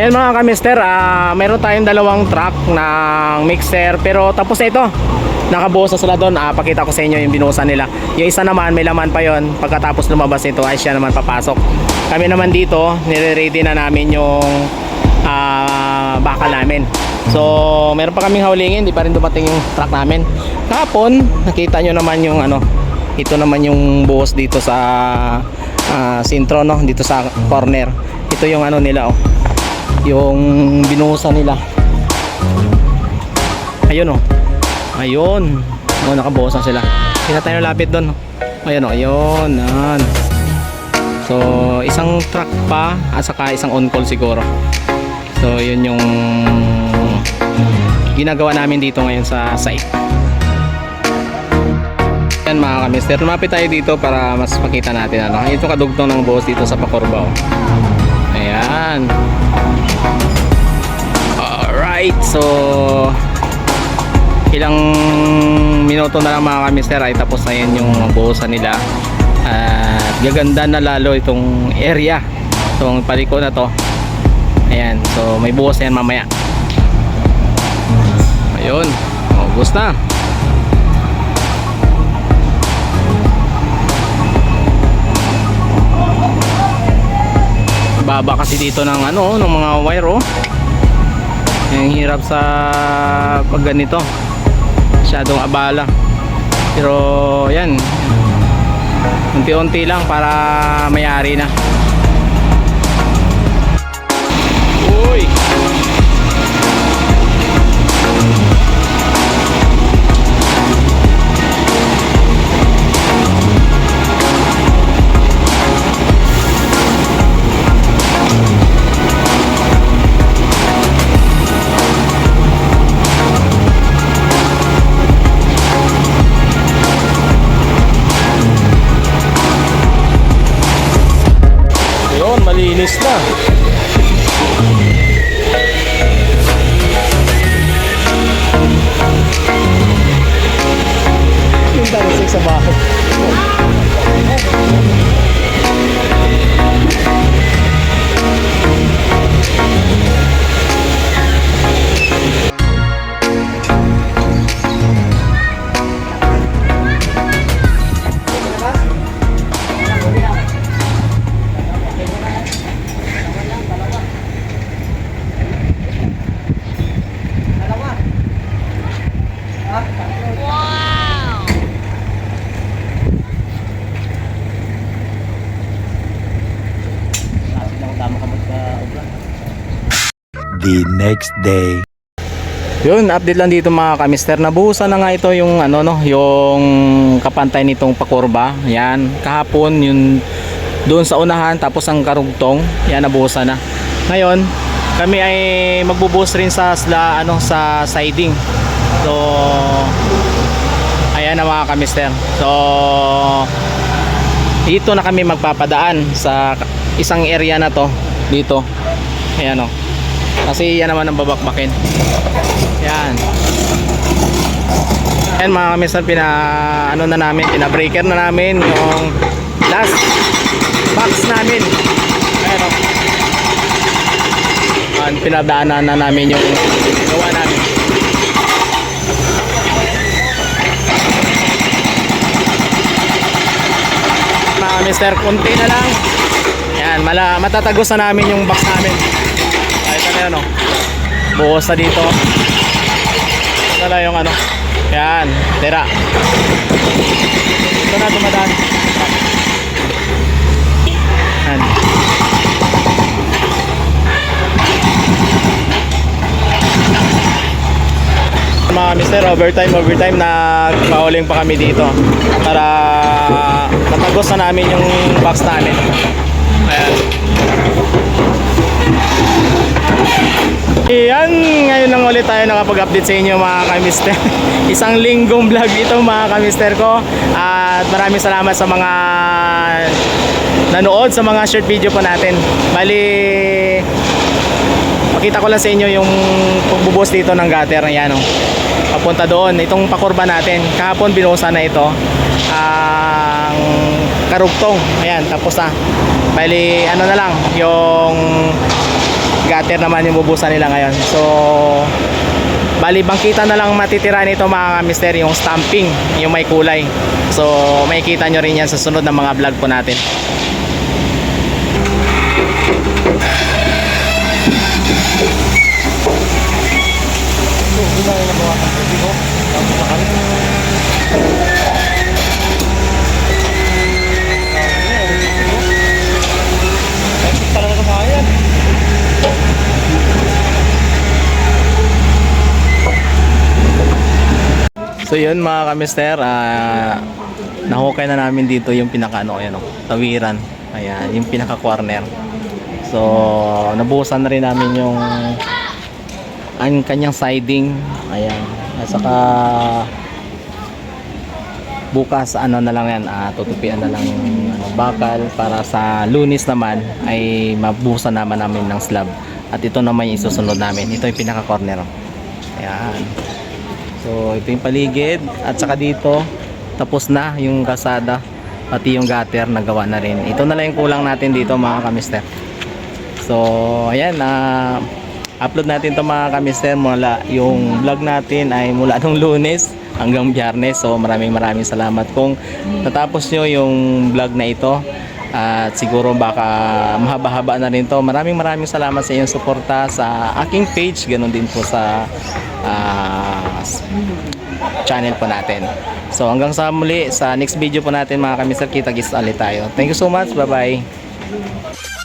Ayan mga kamister, ah, meron tayong dalawang truck ng mixer pero tapos na ito. Nakabuhos na sila doon. Ah, pakita ko sa inyo yung binuhusan nila. Yung isa naman, may laman pa yon. Pagkatapos lumabas nito ay siya naman papasok. Kami naman dito, nire-ready na namin yung ah, bakal namin. So, meron pa kaming hawlingin, di pa rin dumating yung truck namin. Kahapon, nakita nyo naman yung ano, ito naman yung buhos dito sa ah, sintro, no? Dito sa corner. Ito yung ano nila, oh yung binuhusan nila. Ayun oh. Ayun. Oh nakabuhos na sila. Kita tayo lapit doon. Ayun oh. Ayun yan. So isang truck pa at saka isang on call siguro. So yun yung ginagawa namin dito ngayon sa site. Yan mga kamister. Lumapit tayo dito para mas makita natin ano? Ito kadugtong ng buhos dito sa Pakorba oh. ayan Alright, so ilang minuto na lang mga kamister ay tapos na yan yung buhusan nila. At gaganda na lalo itong area itong paliko na to. Ayan, so may buhos na yan mamaya. Ayun, ubus na baba kasi dito ng ano ng mga wire oh. Yung hirap sa pag ganito. Masyadong abala. Pero yan. Unti-unti lang para mayari na malinis na. Yung sa bahay. Next day. Yun, update lang dito mga kamister. Nabuhusan na nga ito yung ano no, yung kapantay nitong pakurba. Yan, kahapon yung doon sa unahan tapos ang karugtong, yan nabuhusan na. Ngayon, kami ay magbubuhos rin sa sla, ano sa siding. So ayan na mga kamister. So dito na kami magpapadaan sa isang area na to dito. Ayan o. Kasi yan naman ang babakbakin. Yan. Yan mga kamisan, pina, ano na namin, pina-breaker na namin yung last box namin. Ayan o. Yan, pinadaanan na namin yung gawa namin. Mga mister, kunti na lang. Yan, mala, matatagos na namin yung box namin. Yun, oh. Buhos na dito. Ito na yung ano. Yan, tira. Ito na dumadaan. Yan. Mga mister, overtime, overtime, nagpauling pa kami dito para matagos na namin yung box namin. Ayan. Yan, ngayon lang ulit tayo nakapag-update sa inyo mga kamister. Isang linggong vlog ito mga kamister ko. At maraming salamat sa mga nanood sa mga short video po natin. Bali, pakita ko lang sa inyo yung pagbubuhos dito ng gutter. Ayan o. Papunta doon. Itong pakurba natin. Kahapon binuhusan na ito. Ang karugtong. Ayan, tapos na. Bali, ano na lang, yung gutter naman yung bubusan nila ngayon. So, bali bangkita na lang matitira nito mga mister yung stamping, yung may kulay. So, makikita nyo rin yan sa sunod na mga vlog po natin. So yun mga kamister, ah nahukay na namin dito yung pinaka ano, ayan, oh, tawiran. Ayan, yung pinaka corner. So, nabuhusan na rin namin yung ang kanyang siding. Ayan. At saka bukas ano na lang yan, ah, tutupian na lang yung ano, bakal para sa lunis naman ay mabuhusan naman namin ng slab. At ito naman yung isusunod namin. Ito yung pinaka corner. Ayan. So, ito yung paligid at saka dito tapos na yung kasada pati yung gutter nagawa na rin. Ito na lang yung kulang natin dito mga kamister. So, ayan na upload natin to mga kamister mula yung vlog natin ay mula nung lunes hanggang biyernes. So, maraming maraming salamat kung natapos nyo yung vlog na ito. At siguro baka mahaba-haba na rin to. Maraming maraming salamat sa iyong suporta sa aking page. Ganon din po sa ah, channel po natin. So hanggang sa muli sa next video po natin mga kamisar kita gis ulit tayo. Thank you so much. Bye bye.